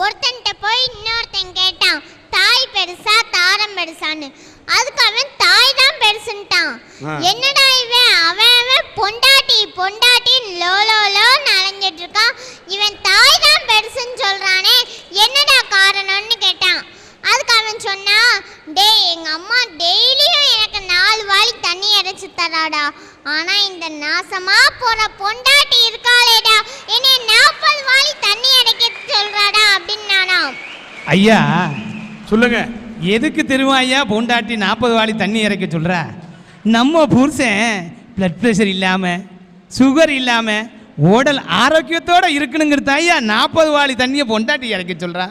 ஒருத்தன்ட்ட போய் இன்னொருத்தன் கேட்டான் தாய் பெருசா தாரம் பெருசான்னு. அதுக்கு அவன் தாய் தான் பெருசுன்ட்டான். என்னடா இவன்? அவன் அவன் பொண்டாட்டி பொண்டாட்டி லோ லோ லோ நனைஞ்சிட்டு இருக்கான் இவன் தாய் தான் பெருசுன்னு சொல்றானே என்னடா காரணம்னு கேட்டான். அதுக்கு அவன் சொன்னா டேய் எங்க அம்மா டெய்லியும் எனக்கு நாலு வாளி தண்ணி இறைச்சு தராடா. ஆனா இந்த நாசமா போற பொண்டாட்டி இருக்காளேடா என்னை நாற்பது வாளி தண்ணி இறைக்க சொல்றாடா அப்படின்னு நானா ஐயா. சொல்லுங்க. எதுக்கு தெரியுமா ஐயா? பொண்டாட்டி நாற்பது வாளி தண்ணி இறக்க சொல்ற. நம்ம புருஷன் பிளட் ப்ரெஷர் இல்லாமல் சுகர் இல்லாமல் உடல் ஆரோக்கியத்தோட இருக்கணுங்கிறது ஐயா? நாற்பது வாளி தண்ணியை பொண்டாட்டி இறக்க சொல்றா.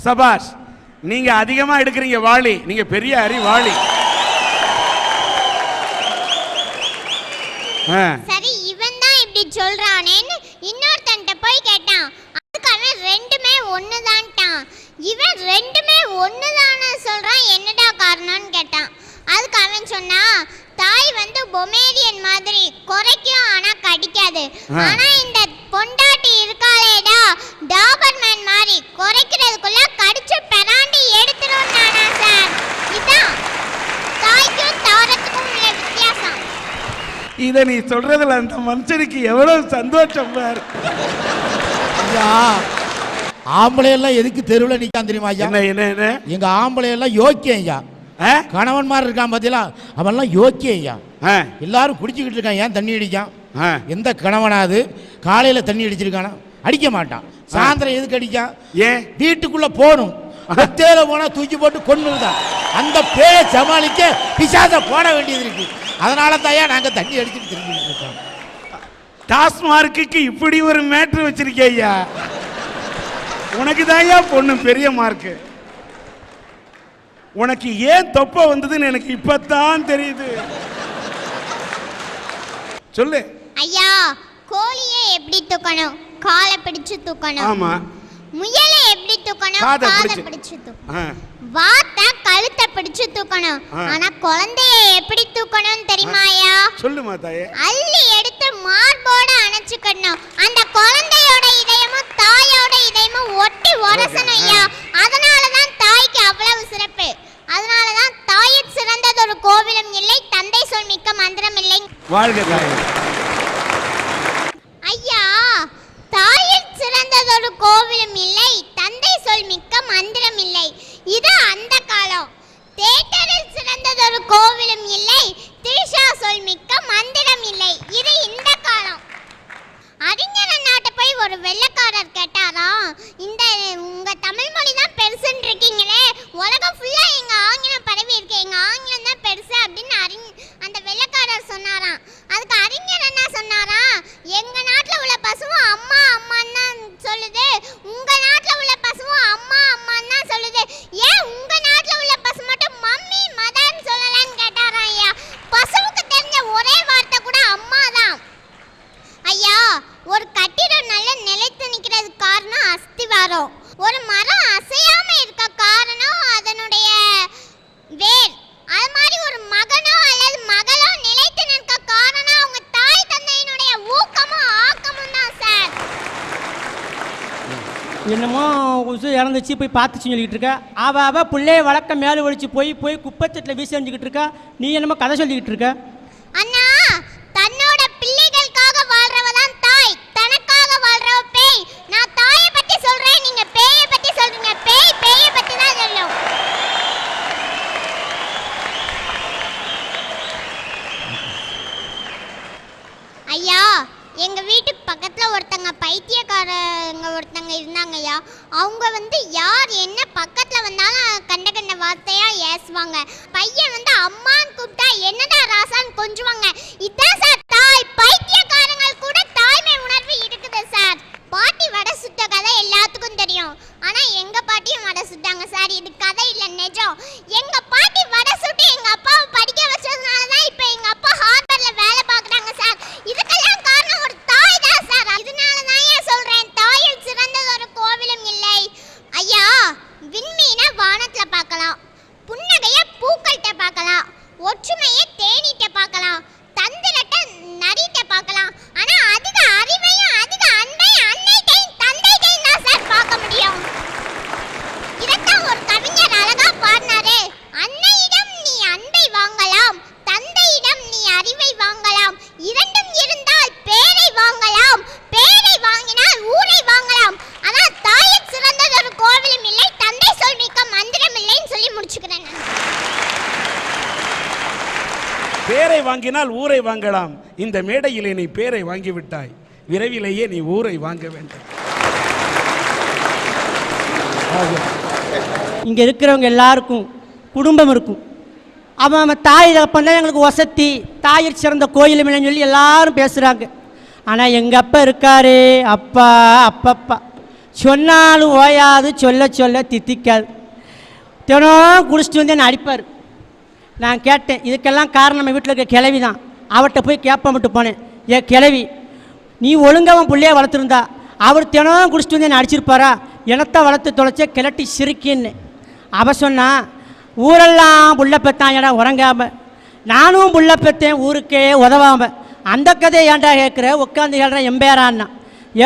சபாஷ் நீங்க அதிகமா எடுக்கிறீங்க வாளி. நீங்க பெரிய அறி வாளி. ஆ, சரி இவன் தான் இப்படி சொல்றானேன்னு இன்னொருத்தன்ட்ட போய் கேட்டான் அதுக்கு அவன் ரெண்டுமே ஒண்ணுதான்ட்டான் இவன் ரெண்டுமே ஒண்ணுதான்னு சொல்றான் என்னடா காரணம்னு கேட்டான். அதுக்கு அவன் சொன்னா தாய் வந்து பொமேரியன் மாதிரி குறைக்கும் ஆனா கடிக்காது. ஆ. ஆனா இந்த பொண்டாட்டி இருக்காளேடா டாபர்மேன் மாதிரி குறைக்கிறதுக்குள்ள கடிச்சு பெராண்டி எடுத்துரும் நானா சார்? இதான். தாய்க்கும் தாரத்துக்கும் உள்ள வித்தியாசம். இத நீ சொல்றதுல அந்த மனுஷனுக்கு எவ்வளவு சந்தோஷம் பாரு. ஆம்பளை எல்லாம் எதுக்கு தெருவில் நிற்கான் தெரியுமா ஐயா? என்ன என்ன என்ன? எங்க ஆம்பளை எல்லாம் யோக்கியம் ஐயா? கணவன் மாதிரி இருக்கான் பார்த்தீங்களா அவன்லாம் யோக்கியம் ஐயா. எல்லாரும் குடிச்சுக்கிட்டு இருக்கான் ஏன் தண்ணி அடிக்கான். எந்த கணவனாவது காலையில் தண்ணி அடிச்சிருக்கானா? அடிக்க மாட்டான். சாயந்தரம் எதுக்கு அடிக்கான் ஏன் வீட்டுக்குள்ள போகணும். ஒத்தையில போனா தூக்கி போட்டு கொன்னுதான் அந்த பேயை சமாளிக்க பிசாச போட வேண்டியது இருக்கு. அதனால தாயா நாங்க தண்ணி அடிச்சுட்டு திரும்பிட்டு இருக்கோம். டாஸ்மார்க்குக்கு இப்படி ஒரு மேட்ரு வச்சிருக்கே ஐயா? உனக்கு தான்யா பொண்ணு பெரிய மார்க்கு உனக்கு ஏன் தொப்பை வந்ததுன்னு எனக்கு இப்பதான் தெரியுது. சொல்லு. ஐயா கோழியை எப்படி தூக்கணும்? காலை பிடிச்சு தூக்கணும். ஆமா. முயலை எப்படி தூக்கணும்? காதை பிடிச்சு. பிடிச்சு தூக்கணும் வாத்தை கழுத்தை பிடிச்சு தூக்கணும். ஆ. ஆனா குழந்தைய எப்படி தூக்கணும் தெரியுமா ஐயா? சொல்லுமா தாயே அள்ளி எடுத்து மார்போட அணைச்சுக்கணும் அந்த குழந்தையோட இதயமும் தாயோட இதயமும் ஒட்டி உரசணும் ஐயா. அதனாலதான் தாய்க்கு அவ்வளவு சிறப்பு. அதனாலதான் தாயிற் சிறந்ததொரு கோவிலும் இல்லை தந்தை சொல் மிக்க மந்திரம் இல்லை. வாழ்க தாயே ஐயா தாயில் சிறந்ததொரு கோவிலும் இல்லை தந்தை சொல் மிக்க மந்திரம் இல்லை இது அந்த காலம் தேட்டரில் சிறந்ததொரு கோவிலும் இல்லை திரிஷா சொல் மிக்க மந்திரம் இல்லை இது இந்த காலம் அறிஞர் நாட்டை போய் ஒரு வெள்ளைக்காரர் கேட்டாராம் இந்த உங்க தமிழ் மொழி தான் பெருசுன்னு இருக்கீங்களே உலகம் ஃபுல்லா எங்க ஆங்கிலம் பரவி இருக்கு எங்க ஆங்கிலம் தான் பெருசு அப்படின்னு அறிஞ அந்த வெள்ளைக்காரர் சொன்னாராம் அதுக்கு அறிஞர் என்ன சொன்னாராம் எங்க நாட்டுல உள்ள பசுவும் அம்மா அம்மான்னு தான் சொல்லுது உங்க நாட்டுல உள்ள பசுவும் அம்மா அம்மான்னு தான் சொல்லுது ஏன் உங்க நாட்டுல உள்ள பசு மட்டும் மம்மி மதர்ன்னு சொல்லலன்னு கேட்டாராம் ஐயா பசுவுக்கு தெரிஞ்ச ஒரே வார்த்தை கூட அம்மா தான் ஐயா ஒரு கட்டிடம் நல்ல நிலைத்து நிற்கிறதுக்கு காரணம் அஸ்திவாரம் ஒரு மரம் அசையாம இருக்க காரணம் அதனுடைய வேர் அது மாதிரி ஒரு மகனோ அல்லது மகளோ நிலைத்து நிற்க காரணம் அவங்க தாய் தந்தையினுடைய ஊக்கமும் ஆக்கமும் தான் சார் என்னமோ உசு இறந்துச்சு போய் பார்த்துச்சு சொல்லிக்கிட்டு இருக்க. அவ அவ பிள்ளைய வளர்க்க மேலே ஒழிச்சு போய் போய் குப்பைச்சட்டில் வீசி எறிஞ்சிக்கிட்டு இருக்கா. நீ என்னமோ கதை சொல்லிக்கிட்டு இருக்க அண்ணா தன்னோட பிள்ளைகளுக்காக வாழ்றவ தான் தாய் தனக்காக வாழ்றவ பேய் நான் தாயை பத்தி சொல்றேன் நீங்க பேயை பத்தி சொல்றீங்க பேய் பேயை பத்தி தான் சொல்லும் ஐயா எங்க வீட்டுக்கு பக்கத்துல ஒருத்தங்க பைத்தியக்காரங்க ஒருத்தங்க இருந்தாங்க ஐயா அவங்க வந்து யார் என்ன பக்கத்துல வந்தாலும் கண்ட கண்ட வார்த்தையா ஏசுவாங்க பையன் வந்து அம்மான்னு கூப்பிட்டா என்னடா ராசான்னு கொஞ்சுவாங்க இதான் சார் தாய் பைத்தியக்காரங்கள் கூட தாய்மை உணர்வு இருக்குது சார் பாட்டி வடை சுட்ட கதை எல்லாத்துக்கும் தெரியும் ஆனா எங்க பாட்டியும் வடை சுட்டாங்க சார் இது கதை எங்க பாட்டி வடை சுட்டு எங்க அப்பாவை படிக்க வச்சதுனால தான் இப்போ எங்க அப்பா ஹார்பர்ல வேலை பார்க்கறாங்க சார் இதுக்கெல்லாம் காரணம் ஒரு தாய் தான் சார் இதனால தான் ஏன் சொல்றேன் தாயில் சிறந்தது ஒரு கோவிலும் இல்லை ஐயா விண்மீனை வானத்துல பார்க்கலாம் புன்னகைய பூக்கள்கிட்ட பார்க்கலாம் ஒற்றுமையை தேனீட்ட பார்க்கலாம் தந்திரத்தை நரிட்ட பார்க்கலாம் ஆனா அதிக அறிவையும் அதிக அன்பையும் அன்னைட்டையும் தந்தைட்டையும் தான் சார் பார்க்க முடியும் வாங்கினால் ஊரை வாங்கலாம். இந்த மேடையிலே நீ பேரை வாங்கிவிட்டாய். விரைவிலேயே நீ ஊரை வாங்க வேண்டும். இங்கே இருக்கிறவங்க எல்லாருக்கும் குடும்பம் இருக்கும். அவன் அவன் தாய் தகப்பன் தான் எங்களுக்கு வசதி. தாயிற் சிறந்த கோயில் சொல்லி எல்லாரும் பேசுகிறாங்க ஆனால் எங்கள் அப்பா இருக்காரு? அப்பா அப்பப்பா. சொன்னாலும் ஓயாது சொல்ல சொல்ல தித்திக்காது. தினம் குடிச்சிட்டு வந்து என்னை அடிப்பார். நான் கேட்டேன் இதுக்கெல்லாம் காரணம் நம்ம வீட்டில் இருக்க கிளவி தான். அவர்கிட்ட போய் கேட்பமிட்டு போனேன். ஏ கிளவி நீ ஒழுங்கா அவன் பிள்ளைய வளர்த்துருந்தா அவர் தினம் குடிச்சிட்டு வந்து என்னை அடிச்சிருப்பாரா? இனத்தை வளர்த்து தொலைச்ச கிளட்டி சிரிக்கின்னு. அவ சொன்னா ஊரெல்லாம் புள்ள பெத்தான் ஏடா உறங்காம. நானும் புள்ள பெத்தேன் ஊருக்கே உதவாம. அந்த கதையை ஏன்டா கேட்குற? உட்காந்து கேள்றேன் எம்பேரான்னா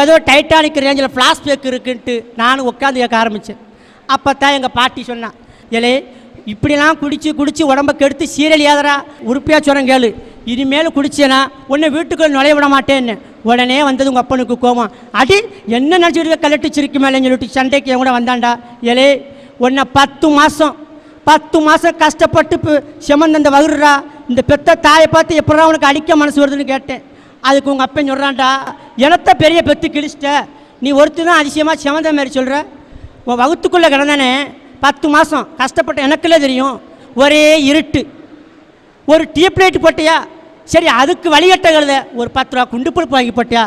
ஏதோ டைட்டானிக் ரேஞ்சில் ஃப்ளாஷ்பேக் இருக்குன்ட்டு நானும் உட்காந்து கேட்க ஆரம்பித்தேன் அப்போ தான் எங்கள் பாட்டி சொன்னான் இலே இப்படிலாம் குடிச்சு குடிச்சு உடம்ப கெடுத்து சீரல் ஏதரா உருப்பையாக சொல்கிறேன் கேளு. இனிமேல் குடிச்சேனா உன்னை வீட்டுக்குள்ள நுழைய விட மாட்டேன்னு. உடனே வந்தது உங்கள் அப்பனுக்கு கோவம் அடி என்ன நினச்சிட்டு கலட்டு சிரிக்கு மேலேன்னு சொல்லிட்டு சண்டைக்கு என் கூட வந்தாண்டா ஏலே உன்னை பத்து மாதம் பத்து மாதம் கஷ்டப்பட்டு இப்போ செமந்த அந்த வகுடுறா இந்த பெத்த தாயை பார்த்து எப்படா உனக்கு அடிக்க மனசு வருதுன்னு கேட்டேன். அதுக்கு உங்கள் அப்பன் சொல்கிறான்டா எனத்த பெரிய பெத்து கிழிச்சிட்ட? நீ ஒருத்தர் தான் அதிசயமாக செமந்த மாதிரி சொல்கிற உன் வகுத்துக்குள்ளே கிடந்தானே பத்து மாதம் கஷ்டப்பட்ட எனக்குள்ளே தெரியும் ஒரே இருட்டு. ஒரு டியூப் லைட் போட்டியா? சரி அதுக்கு வழிகட்ட கழுத ஒரு பத்து ரூபா குண்டு பருப்பு வாங்கி போட்டியா?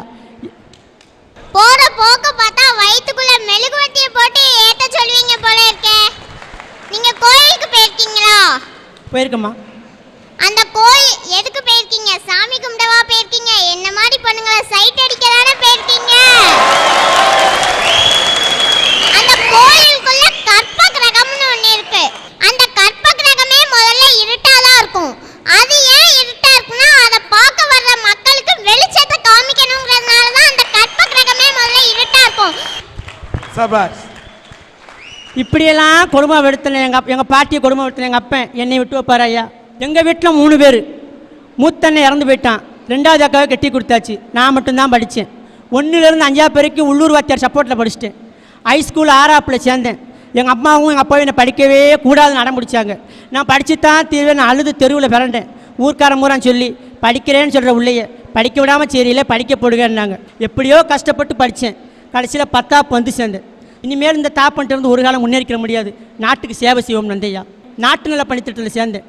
போற போக்க பார்த்தா வயித்துக்குள்ள மெழுகுவர்த்திய போட்டு ஏத்த சொல்வீங்க போல இருக்கே. நீங்க கோயிலுக்கு போயிருக்கீங்களா? போயிருக்கம்மா. அந்த கோயில் எதுக்கு போயிருக்கீங்க? சாமி கும்பிடவா போயிருக்கீங்க? என்ன மாதிரி பொண்ணுங்களை சைட் அடிக்க தானே போயிருக்கீங்க அந்த கோயிலுக்குள்ள கற்ப கிரகம்னு ஒண்ணு இருக்கு அந்த கற்ப கிரகமே முதல்ல இருட்டா தான் இருக்கும் அது ஏன் இருட்டா இருக்குன்னா அதை பார்க்க வர்ற மக்களுக்கு வெளிச்சத்தை காமிக்கணுங்கிறதுனால தான் அந்த கற்ப கிரகமே முதல்ல இருட்டா இருக்கும் சபாஷ் இப்படியெல்லாம் குடும்பம் எடுத்தேன் எங்கள் அப் எங்கள் பாட்டியை குடும்பம் எடுத்தேன் எங்கள் அப்பன் என்னை விட்டு வைப்பார் ஐயா. எங்கள் வீட்டில் மூணு பேர். மூத்தண்ணன் இறந்து போயிட்டான். ரெண்டாவது அக்காவை கட்டி கொடுத்தாச்சு. நான் மட்டும்தான் படித்தேன் ஒன்றுலேருந்து அஞ்சாவது பேருக்கு உள்ளூர் வாத்தியார் சப்போர்ட்டில் படிச்சிட்டேன். ஹைஸ்கூல் ஆறாப்பில் சேர்ந்தேன். எங்கள் அம்மாவும் எங்கள் அப்பாவும் என்னை படிக்கவே கூடாதுன்னு அடம் பிடிச்சாங்க. நான் படித்து தான் தீர்வே நான் அழுது தெருவில் பிறண்டேன் ஊர்க்காரன் பூரா சொல்லி படிக்கிறேன்னு சொல்கிற உள்ளேயே படிக்க விடாமல் சரியில்லை படிக்க போடுங்கன்னாங்க. எப்படியோ கஷ்டப்பட்டு படித்தேன் கடைசியில் பத்தாப்பு வந்து சேர்ந்தேன் இனிமேல் இந்த தாப்பன்ட்டு இருந்து ஒரு காலம் முன்னேறிக்க முடியாது. நாட்டுக்கு சேவை செய்வோம் நந்தையா. நாட்டு நல பணித்திட்டத்தில் சேர்ந்தேன்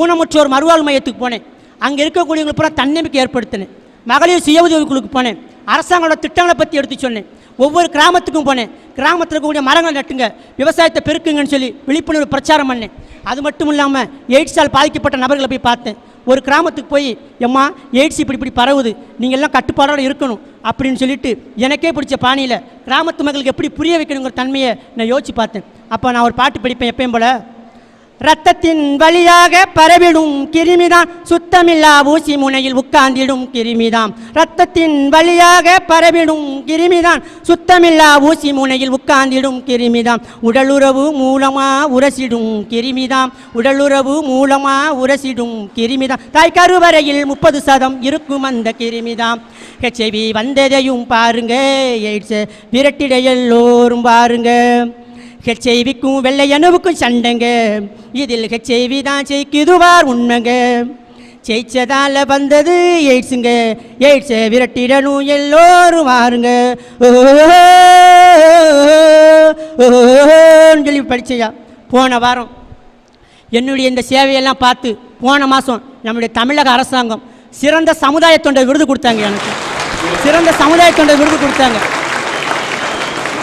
ஊனமுற்றோர் மறுவாழ் மையத்துக்கு போனேன். அங்கே இருக்கக்கூடியவங்களுக்கு பூரா தன்னம்பிக்கை ஏற்படுத்தினேன். மகளிர் சுய உதவிக்குழுக்கு போனேன். அரசாங்கோட திட்டங்களை பற்றி எடுத்து சொன்னேன். ஒவ்வொரு கிராமத்துக்கும் போனேன். கிராமத்தில் இருக்கக்கூடிய மரங்கள் நட்டுங்க விவசாயத்தை பெருக்குங்கன்னு சொல்லி விழிப்புணர்வு பிரச்சாரம் பண்ணேன். அது மட்டும் இல்லாமல் எய்ட்ஸால் பாதிக்கப்பட்ட நபர்களை போய் பார்த்தேன். ஒரு கிராமத்துக்கு போய் எம்மா எய்ட்ஸ் இப்படி இப்படி பரவுது. நீங்கள் எல்லாம் கட்டுப்பாடோடு இருக்கணும். அப்படின்னு சொல்லிட்டு எனக்கே பிடிச்ச பாணியில் கிராமத்து மக்களுக்கு எப்படி புரிய வைக்கணுங்கிற தன்மையை நான் யோசிச்சு பார்த்தேன். அப்போ நான் ஒரு பாட்டு படிப்பேன் எப்பயும் போல் ரத்தத்தின் வழியாக பரவிடும் கிருமிதான். சுத்தமில்லா ஊசி முனையில் உட்கார்ந்திடும் கிருமிதாம் ரத்தத்தின் வழியாக பரவிடும் கிருமிதான். சுத்தமில்லா ஊசி முனையில் உட்கார்ந்திடும் கிருமிதாம் உடலுறவு மூலமா உரசிடும் கிருமிதாம் உடலுறவு மூலமா உரசிடும் கிருமிதாம் தாய் கருவறையில் முப்பது சதம் இருக்கும் அந்த கிருமிதாம் ஹெச்ஐவி வந்ததையும் பாருங்க. எய்ட்ஸ் விரட்டிட எல்லோரும் பாருங்க. ஹெச்ஐவிக்கும் வெள்ளை அணுவுக்கும் சண்டைங்க இதில் ஹெச்ஐவி தான் ஜெயிக்குதுவார் உண்மைங்க ஜெயிச்சதால வந்தது எய்ட்ஸுங்க எய்ட்ஸை விரட்டிடணும் எல்லோரும் வாருங்க ஓன்னு சொல்லி படிச்சையா போன வாரம் என்னுடைய இந்த சேவையெல்லாம் பார்த்து போன மாதம் நம்முடைய தமிழக அரசாங்கம் சிறந்த சமுதாய தொண்டை விருது கொடுத்தாங்க எனக்கு சிறந்த சமுதாய தொண்டை விருது கொடுத்தாங்க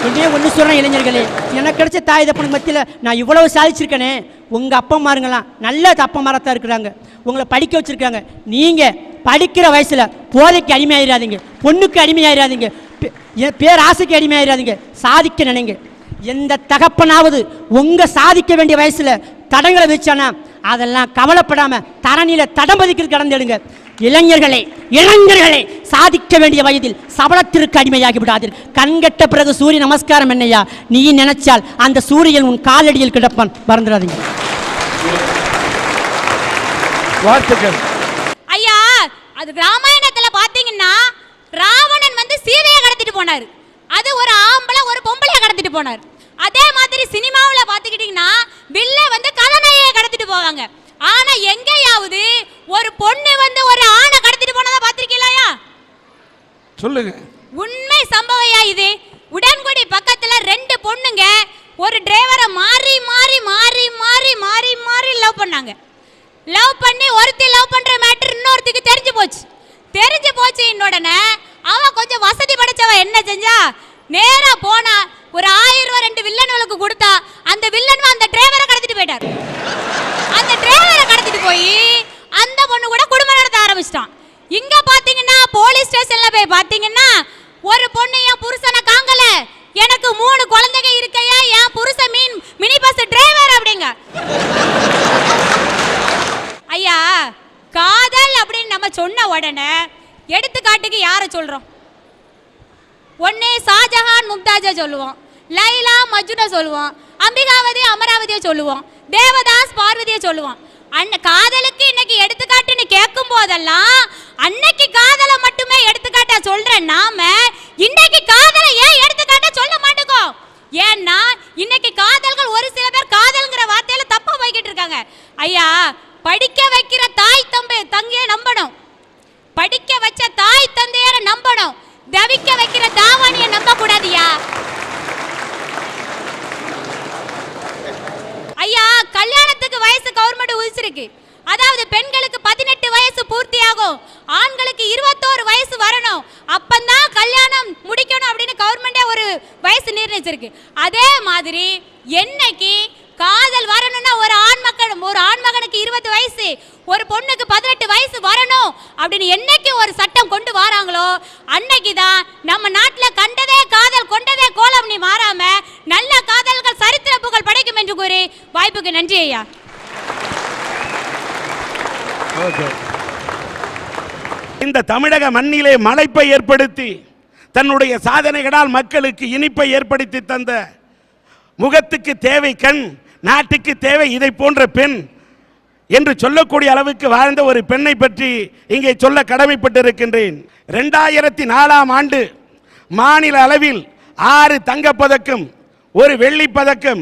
ஒன்றே ஒன்று சொல்கிறேன் இளைஞர்களே. எனக்கு கிடைச்ச தாய் தப்பனுக்கு மத்தியில் நான் இவ்வளவு சாதிச்சிருக்கேனே. உங்கள் அப்பா மாருங்களாம் நல்ல அப்பா மாரத்தான் இருக்கிறாங்க. உங்களை படிக்க வச்சுருக்காங்க. நீங்கள் படிக்கிற வயசில் போதைக்கு அடிமையாயிராதீங்க. பொண்ணுக்கு அடிமையாயிராதீங்க. பே- என் பேர் ஆசைக்கு அடிமையாயிராதீங்க. சாதிக்க நினைங்க. எந்த தகப்பனாவது உங்கள் சாதிக்க வேண்டிய வயசில் தடங்களை வச்சானா அதெல்லாம் கவலைப்படாமல் தரணியில் தடம் பதிக்கிறது கடந்துடுங்க இளைஞர்களே இளைஞர்களே சாதிக்க வேண்டிய வயதில் சபலத்திற்கு அடிமையாகி விடாதீர். கண்கட்ட பிறகு சூரிய நமஸ்காரம் என்னையா நீ நினைச்சால் அந்த சூரியன் உன் காலடியில் கிடப்பான். மறந்துடாதீங்க. வாழ்த்துக்கள். ஐயா அது ராமாயணத்துல பாத்தீங்கன்னா ராவணன் வந்து சீதையை கடத்திட்டு போனாரு. அது ஒரு ஆம்பளை ஒரு பொம்பளைய கடத்திட்டு போனார். அதே மாதிரி சினிமாவுல பாத்துக்கிட்டீங்கன்னா வில்ல வந்து கதாநாயகியை கடத்திட்டு போவாங்க. ஆனா எங்கேயாவது ஒரு பொண்ணு வந்து ஒரு ஆணை கடத்திட்டு போனதா பாத்திருக்கீங்களா சொல்லுங்க. உண்மை சம்பவையா இது? உடன்குடி பக்கத்துல ரெண்டு பொண்ணுங்க ஒரு டிரைவரை மாறி மாறி மாறி மாறி மாறி மாறி லவ் பண்ணாங்க. லவ் பண்ணி ஒருத்தி லவ் பண்ற மேட்டர் இன்னொருத்திக்கு தெரிஞ்சு போச்சு. தெரிஞ்சு போச்சு இன்னொடனே அவ கொஞ்சம் வசதி படைச்சவ என்ன செஞ்சா? நேரா போனா ஒரு ஆயிரம் ரூபாய் ரெண்டு வில்லன்களுக்கு கொடுத்தா அந்த வில்லன் அந்த டிரைவரை கடத்திட்டு போயிட்டார். அந்த டிரைவரை கடத்திட்டு போய் அந்த பொண்ணு கூட குடும்பம் நடத்த ஆரம்பிச்சிட்டான். இங்க பாத்தீங்கன்னா போலீஸ் ஸ்டேஷன்ல போய் பாத்தீங்கன்னா ஒரு பொண்ணு என் புருஷனை காங்கல. எனக்கு மூணு குழந்தைங்க இருக்கையா? என் புருஷன் மீன் மினி பஸ் டிரைவர் அப்படிங்க. ஐயா காதல் அப்படின்னு நம்ம சொன்ன உடனே எடுத்துக்காட்டுக்கு யாரை சொல்றோம்? ஒன்னே ஷாஜஹான் மும்தாஜை சொல்லுவோம். லைலா மஜ்னுவை சொல்லுவோம். அம்பிகாவதி அமராவதியை சொல்லுவோம். தேவதாஸ் பார்வதியை சொல்லுவோம். அன்ன காதலுக்கு இன்னைக்கு எடுத்துக்காட்டுன்னு கேட்கும் போதெல்லாம் அன்னைக்கு காதலை மட்டுமே எடுத்துக்காட்டா சொல்ற நாம இன்னைக்கு காதலை ஏன் எடுத்துக்காட்டா சொல்ல மாட்டேங்கோம் ஏன்னா இன்னைக்கு காதல்கள் ஒரு சில பேர் காதல்ங்கிற வார்த்தையில தப்பா போய்கிட்டு இருக்காங்க. ஐயா படிக்க வைக்கிற தாய் தம்பி தங்கையை நம்பணும். படிக்க வச்ச தாய் தந்தையரை நம்பணும். தவிக்க வைக்கிற தாவானியை நம்ப கூடாதியா ஐயா கல்யாணத்துக்கு வயசு கவர்மெண்ட் உதிச்சிருக்கு அதாவது பெண்களுக்கு பதினெட்டு வயசு பூர்த்தியாகும். ஆண்களுக்கு இருபத்தோரு வயசு வரணும். அப்பந்தான் கல்யாணம் முடிக்கணும் அப்படின்னு கவர்மெண்டே ஒரு வயசு நிர்ணயிச்சிருக்கு. அதே மாதிரி என்னைக்கு காதல் வரணும்னா ஒரு ஆண் மக்கள் ஒரு ஆண் மகனுக்கு இருபது வயசு ஒரு பொண்ணுக்கு பதினெட்டு வயசு வரணும் அப்படின்னு என்னைக்கு ஒரு சட்டம் கொண்டு வராங்களோ அன்னைக்கு தான் நம்ம நாட்டில் கண்டதே காதல் கொண்டதே கோலம் நீ மாறாம நல்ல காதல்கள் சரித்திர புகழ் படைக்கும் என்று கூறி வாய்ப்புக்கு நன்றி ஐயா. இந்த தமிழக மண்ணிலே மலைப்பை ஏற்படுத்தி தன்னுடைய சாதனைகளால் மக்களுக்கு இனிப்பை ஏற்படுத்தி தந்த முகத்துக்கு தேவை கண் நாட்டுக்கு தேவை இதை போன்ற பெண் என்று சொல்லக்கூடிய அளவுக்கு வாழ்ந்த ஒரு பெண்ணை பற்றி இங்கே சொல்ல கடமைப்பட்டிருக்கின்றேன். ரெண்டாயிரத்தி நாலாம் ஆண்டு மாநில அளவில் ஆறு தங்கப்பதக்கம் ஒரு வெள்ளிப்பதக்கம்.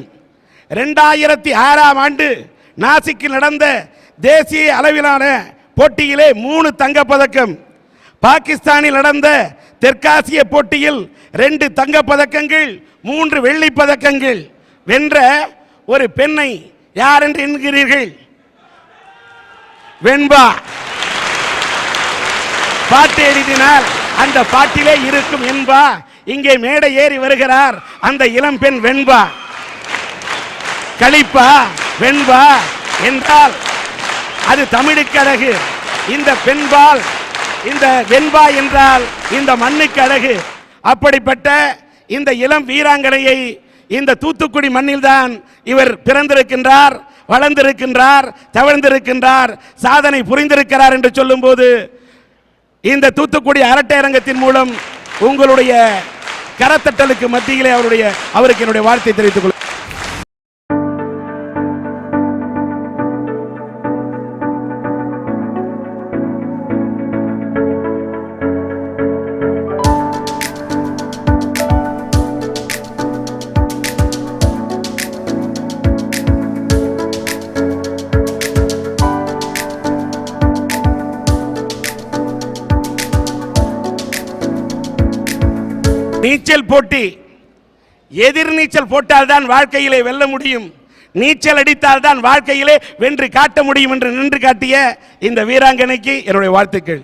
ரெண்டாயிரத்தி ஆறாம் ஆண்டு நாசிக்கில் நடந்த தேசிய அளவிலான போட்டியிலே மூணு தங்கப்பதக்கம். பாகிஸ்தானில் நடந்த தெற்காசிய போட்டியில் ரெண்டு தங்கப்பதக்கங்கள் மூன்று வெள்ளி பதக்கங்கள். வென்ற ஒரு பெண்ணை யார் என்று என்கிறீர்கள் வெண்பா. பாட்டு எழுதினால் அந்த பாட்டிலே இருக்கும் என்பா இங்கே மேடை ஏறி வருகிறார் அந்த இளம் பெண் வெண்பா. களிப்பா வெண்பா என்றால் அது தமிழுக்கு அழகு. இந்த பெண்பால் இந்த வெண்பா என்றால் இந்த மண்ணுக்கு அழகு. அப்படிப்பட்ட இந்த இளம் வீராங்கனையை இந்த தூத்துக்குடி மண்ணில்தான் இவர் பிறந்திருக்கின்றார் வளர்ந்திருக்கின்றார் தவழ்ந்திருக்கின்றார் சாதனை புரிந்திருக்கிறார் என்று சொல்லும்போது இந்த தூத்துக்குடி அரட்டை அரங்கத்தின் மூலம் உங்களுடைய கரத்தட்டலுக்கு மத்தியிலே அவருடைய அவருக்கு என்னுடைய வாழ்த்தை தெரிவித்துக் கொள் நீச்சல் போட்டி. எதிர் நீச்சல் போட்டால்தான் வாழ்க்கையிலே வெல்ல முடியும். நீச்சல் அடித்தால்தான் வாழ்க்கையிலே வென்று காட்ட முடியும் என்று நின்று காட்டிய இந்த வீராங்கனைக்கு என்னுடைய வாழ்த்துக்கள்.